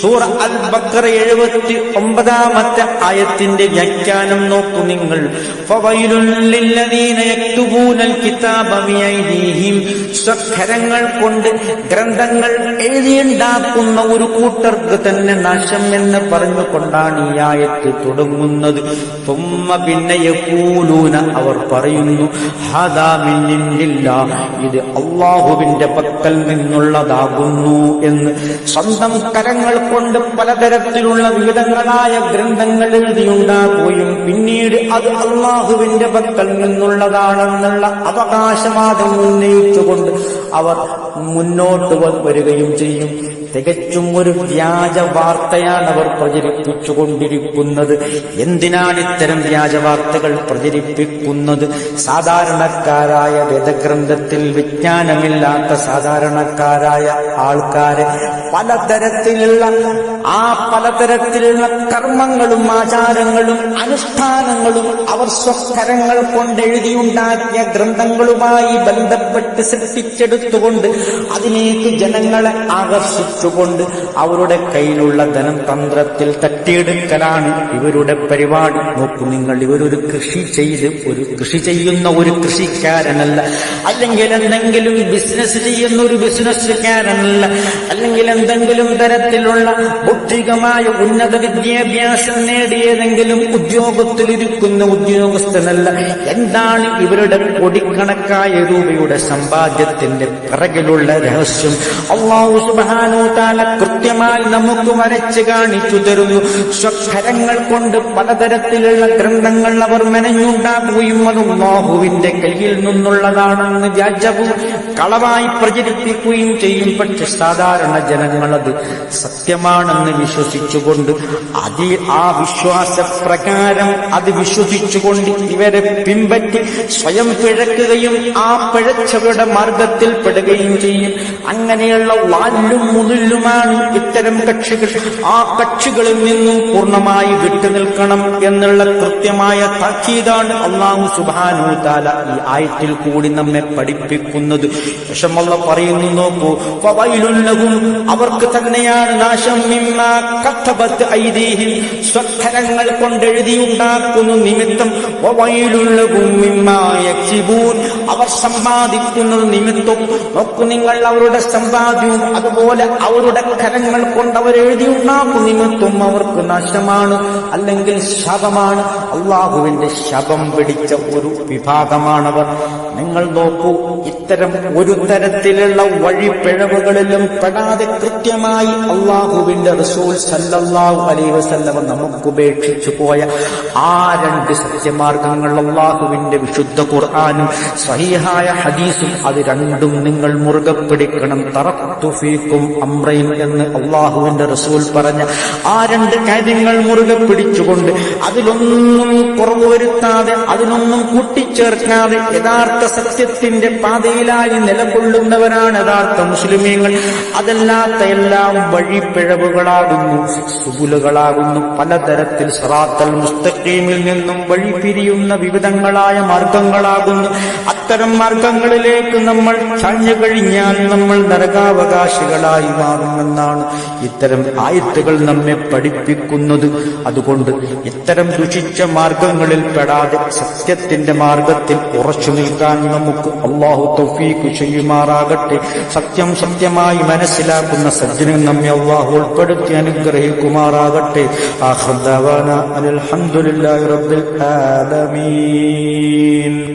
സൂറ അൽ ബക്കർ എഴുപത്തി ഒമ്പതാമത്തെ ആയത്തിന്റെ വ്യാഖ്യാനം നോക്കൂ നിങ്ങൾ. സ്വഖരങ്ങൾ കൊണ്ട് ഗ്രന്ഥങ്ങൾ എഴുതിയുണ്ടാക്കുന്ന ഒരു കൂട്ടർക്ക് തന്നെ നാശം എന്ന് പറഞ്ഞുകൊണ്ടാണ് ഈ ആയത്ത് തുടങ്ങുന്നത്. തുമ്മ പിന്നെ യക്കൂലൂന അവർ പറയുന്നു ഹാദാമിന്നില്ല ഇത് അള്ളാഹുവിന്റെ പക്കൽ നിന്നുള്ളതാണ്. നിന്നുള്ളതാകുന്നു എന്ന് സ്വന്തം കരങ്ങൾ കൊണ്ട് പലതരത്തിലുള്ള വിവിധങ്ങളായ ഗ്രന്ഥങ്ങൾ എഴുതിയുണ്ടാക്കുകയും പിന്നീട് അത് അള്ളാഹുവിന്റെ പക്കൽ നിന്നുള്ളതാണെന്നുള്ള അവകാശവാദം ഉന്നയിച്ചുകൊണ്ട് അവർ മുന്നോട്ട് വരികയും ചെയ്യും. തികച്ചും ഒരു വ്യാജ വാർത്തയാണ് അവർ പ്രചരിപ്പിച്ചുകൊണ്ടിരിക്കുന്നത്. എന്തിനാണ് ഇത്തരം വ്യാജ വാർത്തകൾ പ്രചരിപ്പിക്കുന്നത്? സാധാരണക്കാരായ വേദഗ്രന്ഥത്തിൽ വിജ്ഞാനമില്ലാത്ത സാധാരണക്കാരായ ആൾക്കാരെ പലതരത്തിലുള്ള ആ പലതരത്തിലുള്ള കർമ്മങ്ങളും ആചാരങ്ങളും അനുഷ്ഠാനങ്ങളും അവർ സ്വസ്കരങ്ങൾ കൊണ്ട് എഴുതിയുണ്ടാക്കിയ ഗ്രന്ഥങ്ങളുമായി ബന്ധപ്പെട്ട് സൃഷ്ടിച്ചെടുത്തുകൊണ്ട് അതിലേക്ക് ജനങ്ങളെ ആകർഷിച്ചുകൊണ്ട് അവരുടെ കയ്യിലുള്ള ധനം തന്ത്രത്തിൽ തട്ടിയെടുക്കലാണ് ഇവരുടെ പരിപാടി. നോക്കൂ നിങ്ങൾ ഇവരൊരു കൃഷി ചെയ്ത് ഒരു കൃഷി ചെയ്യുന്ന ഒരു കൃഷിക്കാരനല്ല. അല്ലെങ്കിൽ എന്തെങ്കിലും ബിസിനസ് ചെയ്യുന്ന ഒരു ബിസിനസ്സുകാരനല്ല അല്ലെങ്കിൽ എന്തെങ്കിലും തരത്തിലുള്ള ബുദ്ധികമായ ഉന്നത വിദ്യാഭ്യാസം നേടിയതെങ്കിലും ഉദ്യോഗത്തിലിരിക്കുന്ന ഉദ്യോഗസ്ഥനല്ല. എന്താണ് ഇവരുടെ കൊടിക്കണക്കായ രൂപയുടെ സമ്പാദ്യത്തിന്റെ പിറകിലുള്ള രഹസ്യം? അള്ളാഹു സുബാനോ താല കൃത്യമായി നമുക്ക് വരച്ച് കാണിച്ചു തരുന്നു. സ്വക്ഷരങ്ങൾ കൊണ്ട് പലതരത്തിലുള്ള ഗ്രന്ഥങ്ങൾ അവർ മെനഞ്ഞുണ്ടാക്കുകയും അത് അള്ളാഹുവിന്റെ കയ്യിൽ നിന്നുള്ളതാണെന്ന് വ്യാജവും കളവായി പ്രചരിപ്പിക്കുകയും ചെയ്യും. പക്ഷെ സാധാരണ അത് സത്യമാണെന്ന് വിശ്വസിച്ചുകൊണ്ട് അതിൽ ആ വിശ്വാസപ്രകാരം അത് വിശ്വസിച്ചുകൊണ്ട് ഇവരെ പിൻപറ്റി സ്വയം പിഴക്കുകയും ആ പിഴച്ചവരുടെ മാർഗത്തിൽ പെടുകയും ചെയ്യും. അങ്ങനെയുള്ള വാല്ലും മുതലുമാണ് ഇത്തരം കക്ഷികൾ? ആ കക്ഷികളിൽ നിന്നും പൂർണമായി വിട്ടുനിൽക്കണം എന്നുള്ള കൃത്യമായ താക്കീതാണ് അള്ളാഹു സുബാനു താല ഈ ആയത്തിൽ കൂടി നമ്മെ പഠിപ്പിക്കുന്നത്. വിഷമല്ല പറയുന്നു നോക്കൂ. അവർക്ക് തന്നെയാണ് നാശം. മിമ്മ കത്തബത്ത് ഐദീഹിം സ്വക്കരങ്ങൾ കൊണ്ട് എഴുതിയുണ്ടാക്കുന്ന നിമിത്തം. അവർ സമ്പാദിക്കുന്നത് നിമിത്തം. നോക്കു നിങ്ങൾ അവരുടെ സമ്പാദ്യവും അതുപോലെ അവരുടെ കരങ്ങൾ കൊണ്ട് അവർ എഴുതിയുണ്ടാക്കും നിമിത്തം അവർക്ക് നാശമാണ് അല്ലെങ്കിൽ ശാപമാണ് അള്ളാഹുവിന്റെ ശപം പിടിച്ച ഒരു വിഭാഗമാണവർ. നിങ്ങൾ നോക്കൂ ഇത്തരം ഒരു തരത്തിലുള്ള വഴിപ്പിഴവുകളിലും പെടാതെ കൃത്യമായി അള്ളാഹുവിന്റെ റസൂൽ സല്ലല്ലാഹു അലൈ വസല്ലവ നമുക്ക് ഉപേക്ഷിച്ചു പോയ ആ രണ്ട് സത്യമാർഗങ്ങൾ അള്ളാഹുവിന്റെ വിശുദ്ധ ഖുർആാനും സഹിഹായ ഹദീസും അത് രണ്ടും നിങ്ങൾ മുറുകെ പിടിക്കണം. തറത്തുഫീക്കും അമ്രയും എന്ന് അള്ളാഹുവിന്റെ റസൂൽ പറഞ്ഞ ആ രണ്ട് കാര്യങ്ങൾ മുറുകെ പിടിച്ചുകൊണ്ട് അതിലൊന്നും കുറവ് വരുത്താതെ അതിനൊന്നും കൂട്ടിച്ചേർക്കാതെ യഥാർത്ഥ സത്യത്തിന്റെ പാതയിലായി നിലകൊള്ളുന്നവരാണ് യഥാർത്ഥ മുസ്ലിമീങ്ങൾ. അതല്ലാത്ത എല്ലാം വഴിപ്പിഴവുകളാകുന്നു സുബുലുകളാകുന്നു. പലതരത്തിൽ സറാത്തൽ മുസ്തഖീമിൽ നിന്നും വഴിപിരിയുന്ന വിവിധങ്ങളായ മാർഗങ്ങളാകുന്നു. അത്തരം മാർഗങ്ങളിലേക്ക് നമ്മൾ ചാഞ്ഞു കഴിഞ്ഞാൽ നമ്മൾ നരകാവകാശികളായി മാറുമെന്നാണ് ഇത്തരം ആയത്തുകൾ നമ്മെ പഠിപ്പിക്കുന്നത്. അതുകൊണ്ട് ഇത്തരം ദുഷിച്ച മാർഗങ്ങളിൽ പെടാതെ സത്യത്തിന്റെ മാർഗത്തിൽ ഉറച്ചു നിൽക്കാൻ നമുക്ക് അള്ളാഹു തൗഫീഖ് ചെയ്യുമാറാകട്ടെ. സത്യം സത്യമായി മനസ്സിലാക്കുന്ന സജ്ജനം നമ്മെ അള്ളാഹു ഉൾപ്പെടുത്തി അനുഗ്രഹിക്കുമാറാകട്ടെ. അലഹമുല്ലാ റബ്ബിൽ ആലമീൻ.